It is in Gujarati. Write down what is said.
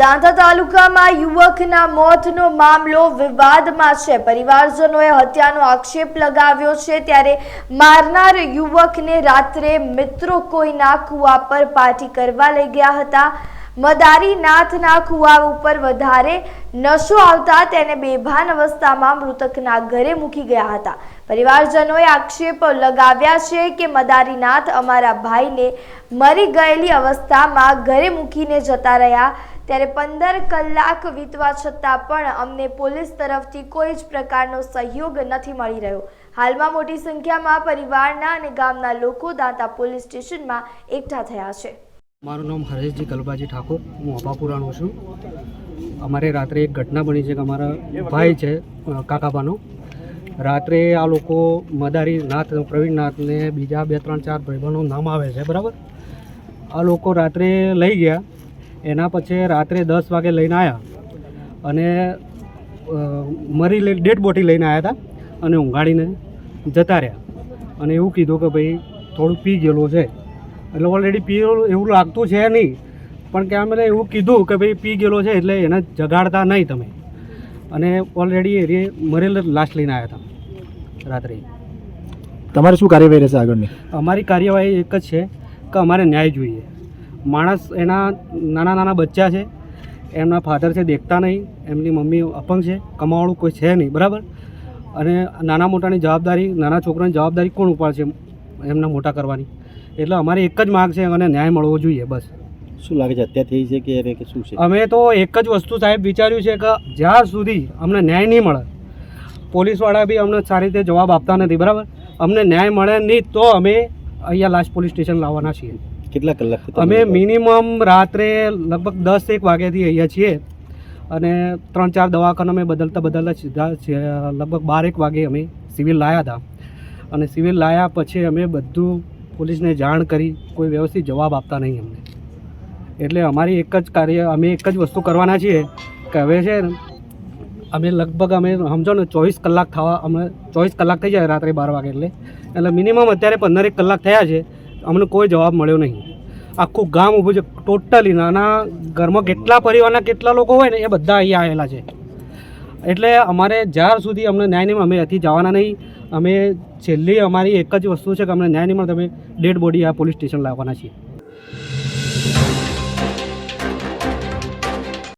દાંતા તાલુકામાં યુવકના મોતનો મામલો વિવાદમાં છે. પરિવારજનોએ હત્યાનો આક્ષેપ લગાવ્યો છે ત્યારે મારનાર યુવકને રાત્રે મિત્રો કોઈના કુવા પર પાર્ટી કરવા લઈ ગયા હતા. મદારી નાથના કુવા ઉપર વધારે નશો આવતા તેને બેભાન અવસ્થામાં મૃતકના ઘરે મૂકી ગયા હતા. પરિવારજનોએ આક્ષેપ લગાવ્યા છે કે મદારીનાથ અમારા ભાઈને મરી ગયેલી અવસ્થામાં ઘરે મૂકીને જતા રહ્યા. ત્યારે પંદર કલાક વીતવા છતાં પણ અમને પોલીસ તરફથી કોઈ જ પ્રકારનો સહયોગ નથી મળી રહ્યો. હાલમાં મોટી સંખ્યામાં પરિવારના અને ગામના લોકો દાંતા પોલીસ સ્ટેશનમાં એકઠા થયા છે. મારું નામ હરેશજી કલબાજી ઠાકોર, હું અભાપુરાનો છું. અમારે રાત્રે એક ઘટના બની છે કે અમારા ભાઈ છે કાકાબાનો રાત્રે આ લોકો મદારી નાથ પ્રવીણનાથને બીજા બે, ત્રણ, ચાર ભાઈબંધોનું નામ આવે છે, બરાબર? આ લોકો રાત્રે લઈ ગયા. એના પછી રાત્રે દસ વાગે લઈને આવ્યા અને મરી લઈ, ડેડ બોટી લઈને આવ્યા હતા અને ઊંઘાડીને જતા રહ્યા. અને એવું કીધું કે ભાઈ થોડું પી ગયેલો છે. એટલે ઓલરેડી પી એવું લાગતું છે નહીં. પણ કે અમે એવું કીધું કે ભાઈ પી ગયેલો છે એટલે એને જગાડતા નહીં તમે. અને ઓલરેડી એ મરેલ લાશ લઈને આવ્યા હતા રાત્રે. તમારે શું કાર્યવાહી રહેશે આગળની? અમારી કાર્યવાહી એક જ છે કે અમારે ન્યાય જોઈએ. માણસ એના નાના નાના બચ્ચા છે એમના ફાધર છે દેખતા નહીં એમની મમ્મી અપંગ છે કમાવાળું કોઈ છે નહીં બરાબર? અને નાના મોટાની જવાબદારી નાના છોકરાની જવાબદારી કોણ ઉપાડશે એમના મોટા કરવાની? એટલે અમારી એક જ માગ છે અને ન્યાય મળવો જોઈએ બસ. શું લાગે છે હત્યા થઈ છે કે એને કે શું છે? અમે તો એક જ વસ્તુ સાહેબ વિચાર્યું છે કે જ્યાં સુધી અમને ન્યાય નહીં મળે પોલીસવાળા બી અમને સારી રીતે જવાબ આપતા નથી બરાબર? અમને ન્યાય મળે નહીં તો અમે અહીંયા લાસ્ટ પોલીસ સ્ટેશન લાવવાના છીએ. કેટલા કલાક અમે મિનિમમ રાત્રે લગભગ દસ એક વાગ્યાથી અહીંયા છીએ અને ત્રણ ચાર દવાખાના અમે બદલતા બદલતા સીધા લગભગ બારેક વાગે અમે સિવિલ લાયા હતા. અને સિવિલ લાયા પછી અમે બધું પોલીસને જાણ કરી કોઈ વ્યવસ્થિત જવાબ આપતા નહીં અમને. એટલે અમારી એક જ કાર્ય અમે એક જ વસ્તુ કરવાના છીએ કે હવે છે અમે લગભગ અમે સમજો ને ચોવીસ કલાક થવા અમે ચોવીસ કલાક થઈ જાય રાત્રે બાર વાગે એટલે. એટલે મિનિમમ અત્યારે પંદરેક કલાક થયા છે, અમને કોઈ જવાબ મળ્યો નહીં. આખું ગામ ઊભું છે, ટોટલી નાના ઘરમાં કેટલા પરિવારના કેટલા લોકો હોય ને, એ બધા અહીંયા આવેલા છે. એટલે અમારે જ્યાર સુધી અમને ન્યાય નહીં અમે અહીંથી જવાના નહીં. અમે છેલ્લી અમારી એક જ વસ્તુ છે કે અમને ન્યાય નહીં મળે તમે ડેડ બોડી આ પોલીસ સ્ટેશન લાવવાના છીએ.